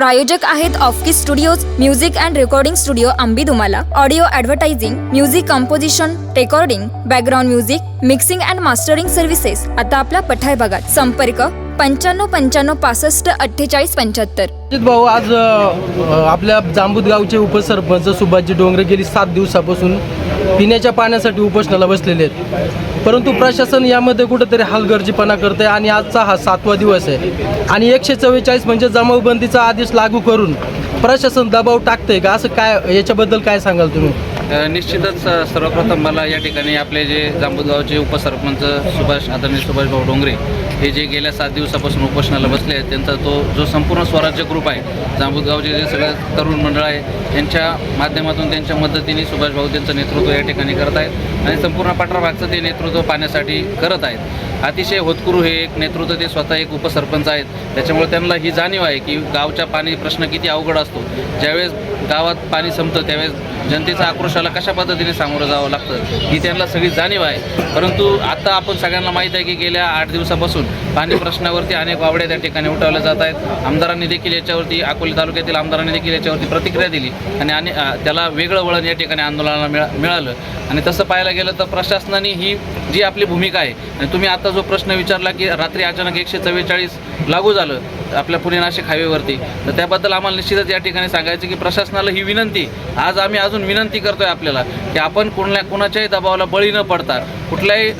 प्रायोजक आहेत Offkey studios music and recording studio Ambi Dumala. Audio advertising music composition recording background music mixing and mastering services आता आपल्या पठाय भागात संपर्क पंच्याण्णव पंच्याण्णव पासष्ट अठ्ठेचाळीस पंच्याहत्तर. अजित भाऊ आज अ, आपल्या जांबूत गावचे उपसरपंच सुभाषजी डोंगरे गेली सात दिवसापासून. पिण्याच्या पाण्यासाठी उपोषणाला बसलेले आहेत. परंतु प्रशासन यामध्ये कुठेतरी हलगर्जीपणा करते आणि आजचा हा सातवा दिवस आहे. आणि एकशे चव्वेचाळीस म्हणजे जमावबंदीचा आदेश लागू करून प्रशासन दबाव टाकतंय का? असं काय याच्याबद्दल काय सांगाल तुम्ही? निश्चितच सर्वप्रथम मला या ठिकाणी आपले जे जांबूगावचे उपसरपंच सुभाष आदरणीय सुभाषभाऊ डोंगरे हे जे गेल्या सात दिवसापासून उपोषणाला बसले आहेत त्यांचा तो जो संपूर्ण स्वराज्य ग्रुप आहे जांबूदगावचे जे सगळं तरुण मंडळ आहे त्यांच्या माध्यमातून त्यांच्या मदतीने सुभाषभाऊ त्यांचं नेतृत्व या ठिकाणी करत आहेत आणि संपूर्ण पाठराभागचं ते नेतृत्व पाहण्यासाठी करत आहेत. अतिशय होतकुरू हे एक नेतृत्व ते स्वतः एक उपसरपंच आहेत. त्याच्यामुळे त्यांना ही जाणीव आहे की गावच्या पाणी प्रश्न किती अवघड असतो. ज्यावेळेस गावात पाणी संपतं त्यावेळेस जनतेचा आक्रोशाला कशा पद्धतीने सामोरं जावं लागतं ही त्यांना सगळी जाणीव आहे. परंतु आता आपण सगळ्यांना माहीत आहे की गेल्या आठ दिवसापासून पाणी प्रश्नावरती अनेक वावड्या त्या ठिकाणी उठवल्या जात आहेत. आमदारांनी देखील याच्यावरती अकोले तालुक्यातील आमदारांनी देखील याच्यावरती प्रतिक्रिया दिली आणि आणि त्याला वेगळं वळण या ठिकाणी आंदोलनाला मिळा मिळालं. आणि तसं पाहायला गेलं तर प्रशासनाने ही जी आपली भूमिका आहे आणि तुम्ही आता जो प्रश्न विचारला की रात्री अचानक एकशे चव्वेचाळीस लागू झालं आपल्या पुणे नाशिक हायवेवरती तर त्याबद्दल आम्हाला निश्चितच या ठिकाणी सांगायचं की प्रशासनाला ही विनंती आज आम्ही अजून विनंती करतोय आपल्याला की आपण कोणल्या कोणाच्याही दबावाला बळी न पडता कुठल्याही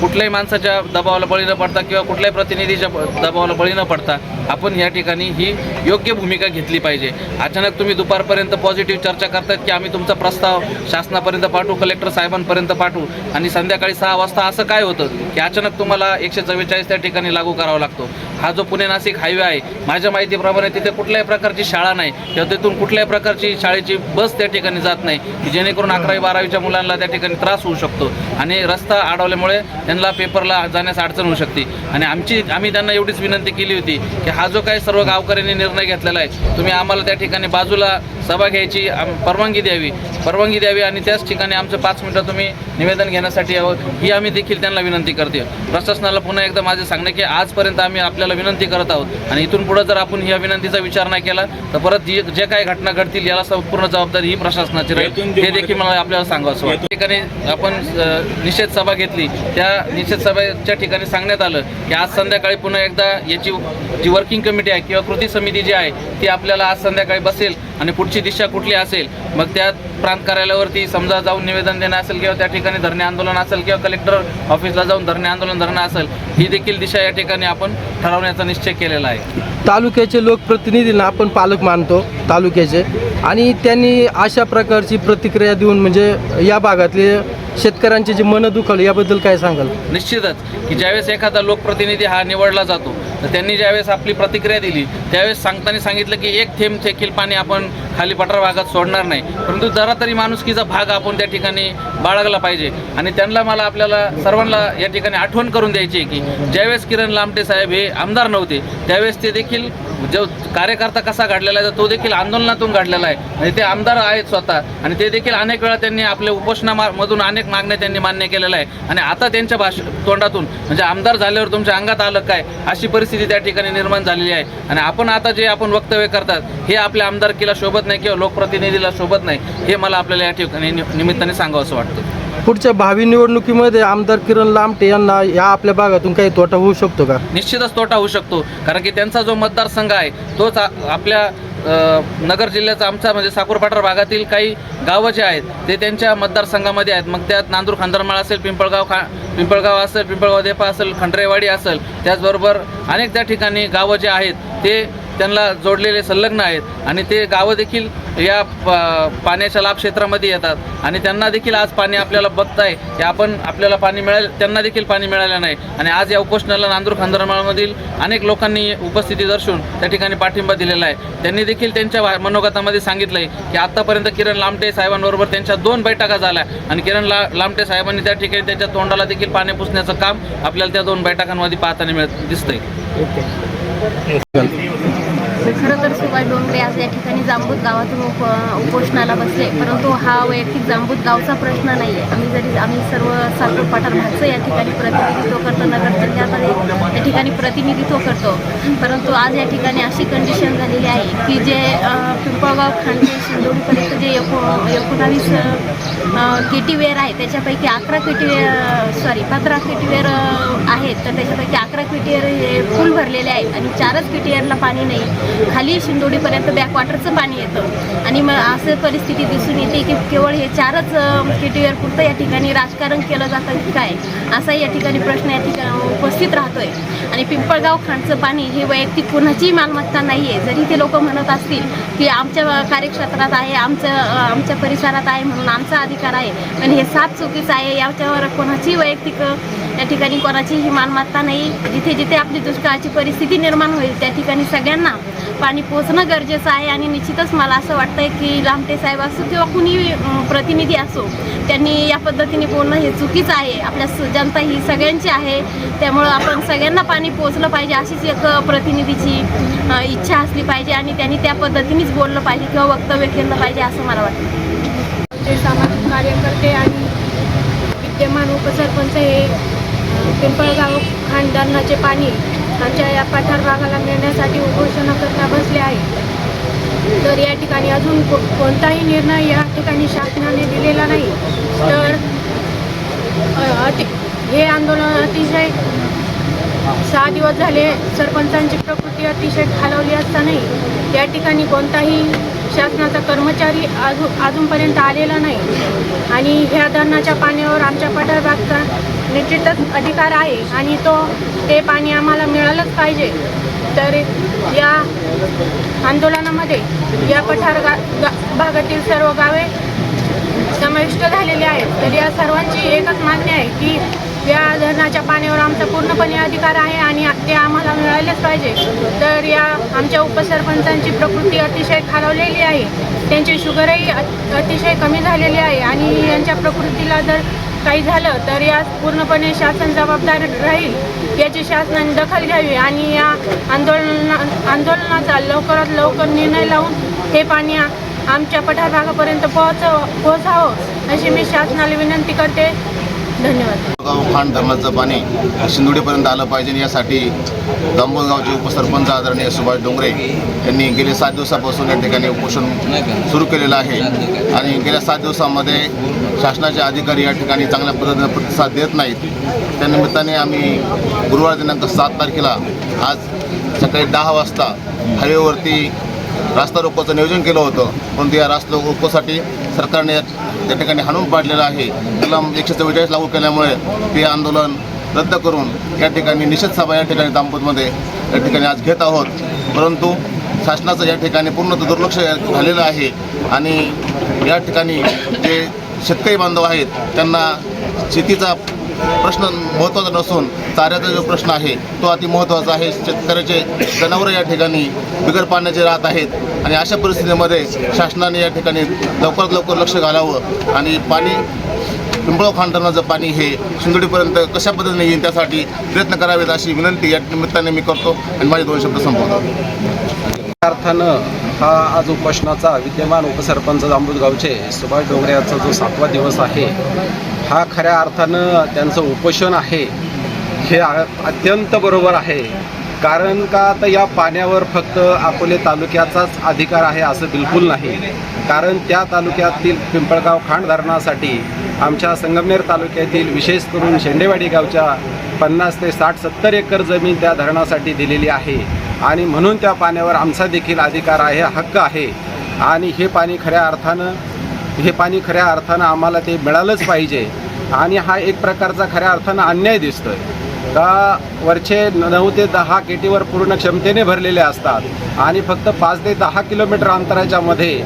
कुठल्याही माणसाच्या दबावाला बळी न पडता किंवा कुठल्याही प्रतिनिधीच्या दबावाला बळी न पडता आपण या ठिकाणी ही योग्य भूमिका घेतली पाहिजे. अचानक तुम्ही दुपारपर्यंत पॉझिटिव्ह चर्चा करतात की आम्ही तुमचा प्रस्ताव शासनापर्यंत पाठवू कलेक्टर साहेबांपर्यंत पाठवू आणि संध्याकाळी सहा वाजता असं काय होतं की अचानक तुम्हाला एकशे चव्वेचाळीस त्या ठिकाणी लागू करावा लागतो. हा जो पुणे नाशिक हायवे आहे माझ्या माहितीप्रमाणे तिथे कुठल्याही प्रकारची शाळा नाही. किंवा तिथून कुठल्याही प्रकारची शाळेची बस त्या ठिकाणी जात नाही की जेणेकरून अकरावी बारावीच्या मुलांना त्या ठिकाणी त्रास होऊ शकतो आणि रस्ता अडवल्यामुळे त्यांना पेपरला जाण्यास अडचण होऊ शकते. आणि आमची आम्ही त्यांना एवढीच विनंती केली होती की हा जो काही सर्व गावकऱ्यांनी निर्णय घेतलेला आहे तुम्ही आम्हाला त्या ठिकाणी बाजूला सभा घ्यायची परवानगी द्यावी. परवानगी द्यावी आणि त्याच ठिकाणी आमचं पाच मिनटं तुम्ही निवेदन घेण्यासाठी यावं ही आम्ही देखील त्यांना विनंती करते प्रशासनाला पुन्हा एकदा माझे सांगणे की आजपर्यंत आम्ही आपल्याला विनंती करत आहोत. आणि इथून पुढे जर आपण ह्या विनंतीचा विचार नाही केला तर परत जी जे काही घटना घडतील याला संपूर्ण जबाबदारी ही प्रशासनाची राहील. हे देखील मला आपल्याला सांगावं वाटतं. ठिकाणी आपण निषेध सभा घेतली. त्या निषेध सभेच्या ठिकाणी सांगण्यात आलं की आज संध्याकाळी पुन्हा एकदा याची जी वर्किंग कमिटी आहे किंवा कृती समिती जी आहे ती आपल्याला आज संध्याकाळी बसेल आणि पुढची दिशा कुठली असेल मग त्या प्रांत कार्यालयावरती समजा जाऊन निवेदन देणं असेल किंवा त्या ठिकाणी धरणे आंदोलन असेल किंवा कलेक्टर ऑफिसला जाऊन धरणे आंदोलन धरणं असेल ही देखील दिशा या ठिकाणी आपण ठरवण्याचा निश्चय केलेला आहे. तालुक्याचे लोकप्रतिनिधींना आपण पालक मानतो तालुक्याचे. आणि त्यांनी अशा प्रकारची प्रतिक्रिया देऊन म्हणजे या भागातले शेतकऱ्यांचे जे मन दुखावले याबद्दल काय सांगाल? निश्चितच की ज्यावेळेस एखादा लोकप्रतिनिधी हा निवडला जातो तर त्यांनी ज्यावेळेस आपली प्रतिक्रिया दिली त्यावेळेस सांगताना सांगितलं की एक थेंब देखील पाणी आपण खाली पठार भागात सोडणार नाही. परंतु जरा तरी माणुसकीचा भाग आपण त्या ठिकाणी बाळगला पाहिजे. आणि त्यांना मला आपल्याला सर्वांना या ठिकाणी आठवण करून द्यायची आहे की ज्यावेळेस किरण लामटे साहेब हे आमदार नव्हते त्यावेळेस ते देखील जो कार्यकर्ता कसा घडलेला आहे तर तो देखील आंदोलनातून घडलेला आहे. आणि ते आमदार आहेत स्वतः. आणि ते देखील अनेक वेळा त्यांनी आपल्या उपोषणामधून अनेक मागण्या त्यांनी मान्य केलेल्या आहे आणि आता त्यांच्या भाष तोंडातून म्हणजे आमदार झाल्यावर तुमच्या अंगात आलं काय अशी परिस्थिती त्या ठिकाणी निर्माण झालेली आहे. आणि आपण आता जे आपण वक्तव्य करतात हे आपल्या आमदारकीला शोभत नाही किंवा लोकप्रतिनिधीला शोभत नाही हे मला आपल्याला या ठिकाणी निमित्ताने सांगावं असं वाटतं. पुढच्या भावी निवडणुकीमध्ये आमदार किरण लामटे यांना या आपल्या भागातून काही तोटा होऊ शकतो का? निश्चितच तोटा होऊ शकतो कारण की त्यांचा जो मतदारसंघ आहे तोच आपल्या नगर जिल्ह्याचा आमचा म्हणजे साकूर पठार भागातील काही गावं जे आहेत ते त्यांच्या मतदारसंघामध्ये आहेत. मग त्यात नांदूर खांदरमाळ असेल पिंपळगाव खा पिंपळगाव असेल पिंपळगाव देपा असेल खंडरेवाडी असेल त्याचबरोबर अनेक त्या ठिकाणी गावं जे आहेत ते त्यांना जोडलेले संलग्न आहेत आणि ते गावं देखील या पाण्याच्या लाभ क्षेत्रामध्ये येतात. आणि त्यांना देखील आज पाणी आपल्याला बघताय. की आपण आपल्याला पाणी मिळालं त्यांना देखील पाणी मिळालं नाही. आणि आज या उपोषणाला नांदूर खांदरमाळमधील अनेक लोकांनी उपस्थिती दर्शवून त्या ठिकाणी पाठिंबा दिलेला आहे. त्यांनी देखील त्यांच्या मनोगतामध्ये सांगितलं आहे की आत्तापर्यंत किरण लामटे साहेबांबरोबर त्यांच्या दोन बैठका झाल्या. आणि किरण ला लामटे साहेबांनी त्या ठिकाणी त्यांच्या तोंडाला देखील पाणी पुसण्याचं काम आपल्याला त्या दोन बैठकांमध्ये पाहताना मिळत दिसतंय. खरं तर सुभाष डोंगरे आज या ठिकाणी जांबूत गावातून उप उपोषणाला बसले परंतु हा वैयक्तिक जांबूत गावचा प्रश्न नाही आहे. आम्ही जरी आम्ही सर्व साखर पठार भागचं या ठिकाणी प्रतिनिधित्व करतो नगर जिल्ह्यामध्ये या ठिकाणी प्रतिनिधित्व करतो. परंतु आज या ठिकाणी अशी कंडिशन झालेली आहे की जे पिंपळगाव खांडे शिंदोडीपर्यंत जे एको एकोणावीस केटीवेअर आहे त्याच्यापैकी अकरा केटीवेअर सॉरी पंधरा केटीवेअर आहेत. तर त्याच्यापैकी अकरा केटीवेअर हे फुल भरलेले आहेत आणि चारच केटीवेअरला पाणी नाही. खाली शिंदोडीपर्यंत बॅकवॉटरचं पाणी येतं. आणि मग असं परिस्थिती दिसून येते की केवळ हे चारच केटीवर पुरतं या ठिकाणी राजकारण केलं जातं की काय? असा या ठिकाणी प्रश्न या ठिकाणी उपस्थित राहतोय. आणि पिंपळगाव खांडचं पाणी हे वैयक्तिक कुणाचीही मालमत्ता नाही आहे जरी ते लोक म्हणत असतील की आमच्या कार्यक्षेत्रात आहे आमचं आमच्या परिसरात आहे म्हणून आमचा अधिकार आहे पण हे साफ चुकीचं आहे. याच्यावर कोणाची वैयक्तिक या ठिकाणी कोणाची ही मालमत्ता नाही. जिथे जिथे आपली दुष्काळाची परिस्थिती निर्माण होईल त्या ठिकाणी सगळ्यांना पाणी पोचणं गरजेचं आहे. आणि निश्चितच मला असं वाटतंय की लामटे साहेब असो किंवा कुणी प्रतिनिधी असो त्यांनी या पद्धतीने बोलणं हे चुकीचं आहे. आपल्या स- जनता ही सगळ्यांची आहे. त्यामुळं आपण सगळ्यांना पाणी पोचलं पाहिजे अशीच एक प्रतिनिधीची इच्छा असली पाहिजे आणि त्यांनी त्या पद्धतीनेच बोललं पाहिजे किंवा वक्तव्य केलं पाहिजे असं मला वाटतं. जे सामाजिक कार्यकर्ते आणि विद्यमान उपसरपंच हे पिंपळगाव खान धरणाचे पाणी आमच्या या पठार भागाला मिळण्यासाठी उपोषण करता बसले आहे. तर या ठिकाणी अजून को कोणताही निर्णय या ठिकाणी शासनाने दिलेला नाही. तर अति हे आंदोलन अतिशय सहा दिवस झाले सरपंचांची प्रकृती अतिशय खालवली असतानाही या ठिकाणी कोणताही शासनाचा कर्मचारी अजू अजूनपर्यंत आलेला नाही. आणि ह्या धरणाच्या पाण्यावर आमच्या पठार भागचा निश्चितच अधिकार आहे आणि तो ते पाणी आम्हाला मिळालंच पाहिजे. तर या आंदोलनामध्ये या पठार गा गा भागातील सर्व गावे समाविष्ट झालेली आहेत. तर या सर्वांची एकच मागणी आहे की या धरणाच्या पाण्यावर आमचा पूर्णपणे अधिकार आहे आणि ते आम्हाला मिळालेच पाहिजे. तर या आमच्या उपसरपंचांची प्रकृती अतिशय खालावलेली आहे. त्यांची शुगरही अतिशय कमी झालेली आहे आणि यांच्या प्रकृतीला जर काही झालं तर या पूर्णपणे शासन जबाबदार राहील याची शासनाने दखल घ्यावी आणि या आंदोलना आंदोलनाचा लवकरात लवकर निर्णय लावून हे पाणी आ- आमच्या पठार भागापर्यंत पोहोच पोहोचावं अशी मी शासनाला विनंती करते. धन्यवाद. खाण धरणाचं पाणी शिंदोडीपर्यंत आलं पाहिजे यासाठी जांभूळगावचे उपसरपंच आदरणीय सुभाष डोंगरे त्यांनी गेले सात दिवसापासून या ठिकाणी उपोषण सुरू केलेलं आहे. आणि गेल्या सात दिवसामध्ये शासनाचे अधिकारी या ठिकाणी चांगल्या पद्धतीने प्रतिसाद देत नाहीत. त्या निमित्ताने आम्ही गुरुवार दिनांक सात तारखेला आज सकाळी दहा वाजता हायवेवरती रास्ता रोकोचं नियोजन केलं होतं. परंतु या रास्ता रोकोसाठी सरकारने त्या ठिकाणी हाणून पाडलेलं आहे. कलम एकशे चव्वेचाळीस लागू केल्यामुळे ते आंदोलन रद्द करून या ठिकाणी निषेध सभा या ठिकाणी दामपूरमध्ये या ठिकाणी आज घेत आहोत. परंतु शासनाचं या ठिकाणी पूर्ण दुर्लक्ष झालेलं आहे. आणि या ठिकाणी जे शेतकरी बांधव आहेत त्यांना शेतीचा प्रश्न महत्त्वाचा नसून चाऱ्याचा जो प्रश्न आहे तो अति महत्त्वाचा आहे. शेतकऱ्याचे जनावरं या ठिकाणी बिगर पाण्याचे राहत आहेत. आणि अशा परिस्थितीमध्ये शासनाने या ठिकाणी लवकरात लवकर लक्ष घालावं आणि पाणी पिंपळगाव खांडणाचं पाणी हे शिंदोडीपर्यंत कशा पद्धतीने येईल त्यासाठी प्रयत्न करावेत अशी विनंती या निमित्ताने मी करतो आणि माझे दोन शब्द संपवतो. अर्थानं हा आज उपोषणाचा विद्यमान उपसरपंच जांबूदगावचे सुभाष डोंगरे यांचा जो सातवा दिवस आहे हा खऱ्या अर्थानं त्यांचं उपोषण आहे हे अत्यंत बरोबर आहे. कारण का तर या पाण्यावर फक्त अकोले तालुक्याचाच अधिकार आहे असं बिलकुल नाही. कारण त्या तालुक्यातील पिंपळगाव खांड धरणासाठी आमच्या संगमनेर तालुक्यातील विशेष करून शेंडेवाडी गावच्या पन्नास ते साठ सत्तर एकर जमीन त्या धरणासाठी दिलेली आहे. आणि म्हणून त्या पाण्यावर आमचा देखील अधिकार आहे हक्क आहे. आणि हे पाणी खऱ्या अर्थानं हे पाणी खऱ्या अर्थानं आम्हाला ते मिळालंच पाहिजे. आणि हा एक प्रकारचा खऱ्या अर्थानं अन्याय दिसतोय. का वरचे नऊ ते दहा केटीवर पूर्ण क्षमतेने भरलेले असतात आणि फक्त पाच ते दहा किलोमीटर अंतराच्या मध्ये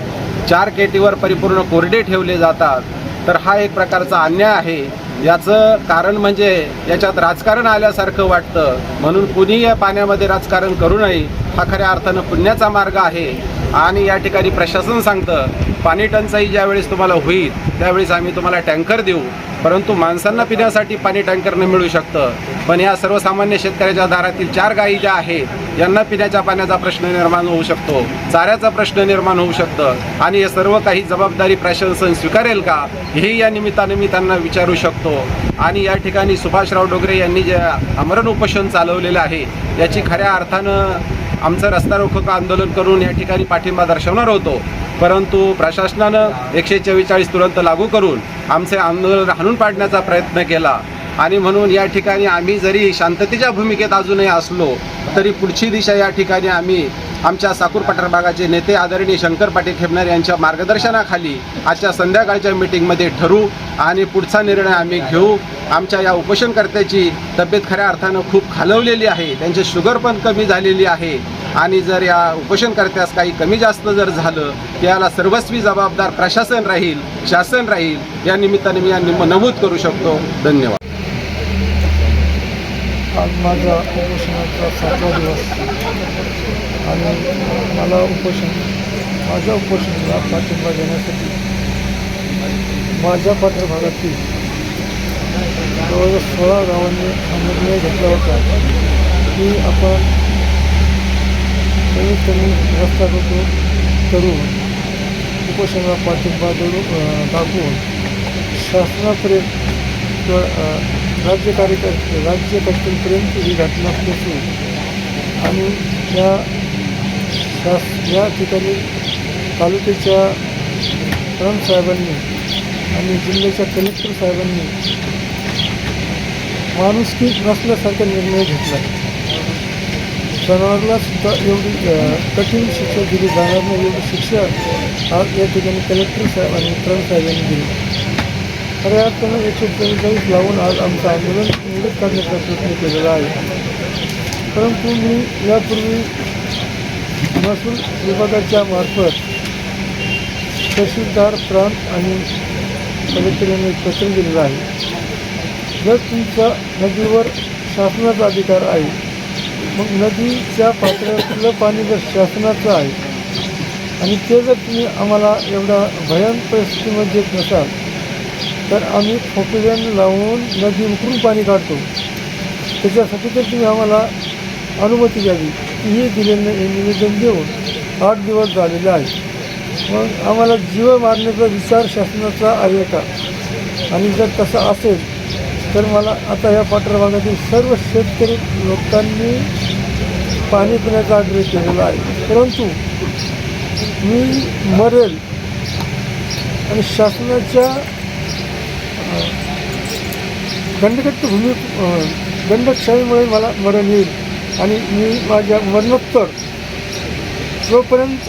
चार केटीवर परिपूर्ण कोरडे ठेवले जातात तर हा एक प्रकारचा अन्याय आहे. याचं कारण म्हणजे याच्यात राजकारण आल्यासारखं वाटतं. म्हणून कुणी या पाण्यामध्ये राजकारण करू नये. हा खऱ्या अर्थानं पुण्याचा मार्ग आहे. आणि या ठिकाणी प्रशासन सांगतं पाणी टंचाई ज्यावेळेस तुम्हाला होईल त्यावेळेस आम्ही तुम्हाला टँकर देऊ. परंतु माणसांना पिण्यासाठी पाणी टँकरनं मिळू शकतं. पण या सर्वसामान्य शेतकऱ्याच्या दारातील चार गायी ज्या आहेत यांना पिण्याच्या पाण्याचा प्रश्न निर्माण होऊ शकतो. चाऱ्याचा प्रश्न निर्माण होऊ शकतं. आणि हे सर्व काही जबाबदारी प्रशासन स्वीकारेल का हे या निमित्ताने मी त्यांना विचारू शकतो. आणि या ठिकाणी सुभाषराव डोगरे यांनी जे आमरण उपोषण चालवलेलं आहे याची खऱ्या अर्थानं आमचं रस्ता रोको आंदोलन करून या ठिकाणी पाठिंबा दर्शवणार होतो. परंतु प्रशासनानं एकशे चव्वेचाळीस तुरंत लागू करून आमचे आंदोलन हाणून पाडण्याचा प्रयत्न केला. आणि म्हणून या ठिकाणी आम्ही जरी शांततेच्या भूमिकेत अजूनही असलो तरी पुढची दिशा या ठिकाणी आम्ही आमच्या साकूर पठार भागाचे नेते आदरणीय शंकर पाटील खेमनार यांच्या मार्गदर्शनाखाली आजच्या संध्याकाळच्या मीटिंगमध्ये ठरू आणि पुढचा निर्णय आम्ही घेऊ. आमच्या या उपोषणकर्त्याची तब्येत खऱ्या अर्थानं खूप खालवलेली आहे. त्यांचे शुगर पण कमी झालेली आहे. आणि जर या उपोषणकर्त्यास काही कमी जास्त जर झालं तर याला सर्वस्वी जबाबदार प्रशासन राहील शासन राहील. या निमित्ताने मी या निम- नमूद करू शकतो. धन्यवाद. आज माझा उपोषणाचा सातवा दिवस. आणि मला उपोषण माझ्या उपोषणाला पाठिंबा देण्यासाठी माझ्या पात्र भागातील जवळजवळ सोळा गावांनी हा निर्णय घेतला होता की आपण कमीत कमी रस्ता रोको करून उपोषणाला पाठिंबा देऊ दाखवून शासनापर्यंत किंवा राज्य कार्यकर्ते राज्यकर्त्यांपर्यंत ही घटना पोचू आणि त्या शास या ठिकाणी तालुक्याच्या साहेबांनी आणि जिल्ह्याच्या कलेक्टर साहेबांनी माणुसकी नसल्यासारखा निर्णय घेतला. जनावरला सुद्धा एवढी कठीण शिक्षा दिली जाणार नाही एवढी शिक्षा आज या ठिकाणी कलेक्टर साहेब आणि विक्रांत दिली. खऱ्या अर्थानं एकशे चव्वेचाळीस लावून आज आमचं आंदोलन निवडत करण्याचा प्रयत्न केलेला आहे. परंतु मी यापूर्वी महसूल विभागाच्या मार्फत तहसीलदार प्रांत आणि कलेक्टरांनी पत्र दिलेलं आहे. जर तुमचा नदीवर शासनाचा अधिकार आहे मग नदीच्या पात्रातलं पाणी जर शासनाचं आहे आणि ते जर तुम्ही आम्हाला एवढा भयान परिस्थितीमध्ये देत नसाल तर आम्ही फोकल्यान लावून नदी उकरून पाणी काढतो. त्याच्यासाठी तर तुम्ही आम्हाला अनुमती द्यावी. ही दिलेलं निवेदन देऊन आठ दिवस झालेले आहे मग आम्हाला जीव मारण्याचा विचार शासनाचा आहे का? आणि जर तसं असेल तर मला आता या पाठरा भागातील सर्व शेतकरी लोकांनी पाणी पिण्याचा आग्रह केलेला आहे. परंतु मी मरेल आणि शासनाच्या अं, दंडकट्ट भूमी अं, मला मरण येईल. आणि मी माझ्या मरणोत्तर जोपर्यंत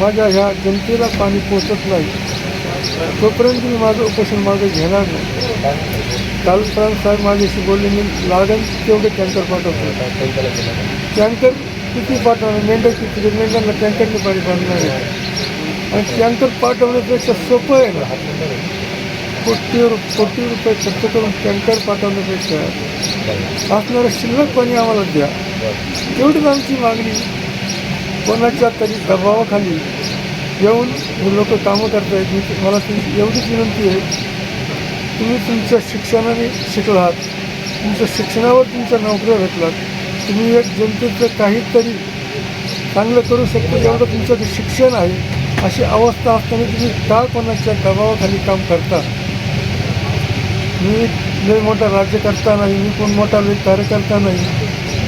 माझ्या ह्या जनतेला पाणी पोचत नाही तोपर्यंत मी माझं उपोषण मागे घेणार नाही. काल प्रांत साहेब माझ्याशी बोलले मी लागेल तेवढे टँकर पाठवतो. टँकर किती पाठवणार? मेंढर किती मेंढ्यांना टँकरने पाणी पाठवणार आणि टँकर पाठवण्यापेक्षा सोपं आहे ना? कोटी कोटी रुपये खर्च करून टँकर पाठवण्यापेक्षा असणारं शिल्लक पाणी आम्हाला द्या. एवढीच आमची मागणी. कोणाच्या तरी दबावाखाली येऊन हे लोक कामं करतायत. मी मला तुमची एवढीच विनंती आहे. तुम्ही तुमच्या शिक्षणाने शिकलात. तुमच्या शिक्षणावर तुमच्या नोकऱ्या भेटलात. तुम्ही एक जनतेचं काहीतरी चांगलं करू शकता एवढं तुमचं जे शिक्षण आहे अशी अवस्था असताना तुम्ही का कोणाच्या दबावाखाली काम करता? मी लय मोठा राज्यकर्ता नाही मी कोण मोठा लय कार्यकर्ता नाही.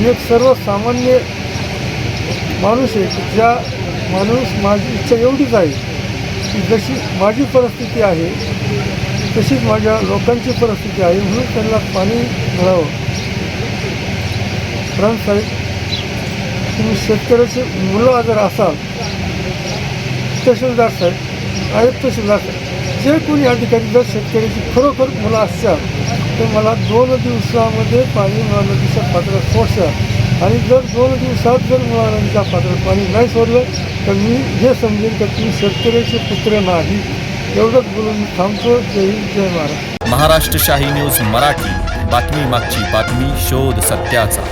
मी एक सर्वसामान्य माणूस आहे की ज्या माणूस माझी इच्छा एवढीच आहे की जशी माझी परिस्थिती आहे तशीच माझ्या लोकांची परिस्थिती आहे म्हणून त्यांना पाणी मिळावं. प्रांत साहेब तुम्ही शेतकऱ्याचे मुलं जर असाल तहसीलदार साहेब आयुक्त तहसीलदार साहेब जे कोणी अधिकारी जर शेतकऱ्याची खरोखर मुलं असतात तर मला दोन दिवसामध्ये पाणी मुळा नदीच्या पात्रात आणि जर दोन दिवसात जर मुळा नदीच्या पात्रात पाणी नाही सोडलं तर मी हे समजेन की तुम्ही शेतकऱ्याचे पुत्र नाही. एवढंच बोलून थांबतो. जय जय महाराष्ट्र महाराष्ट्र शाही न्यूज मराठी. बातमी मागची बातमी शोध सत्याचा.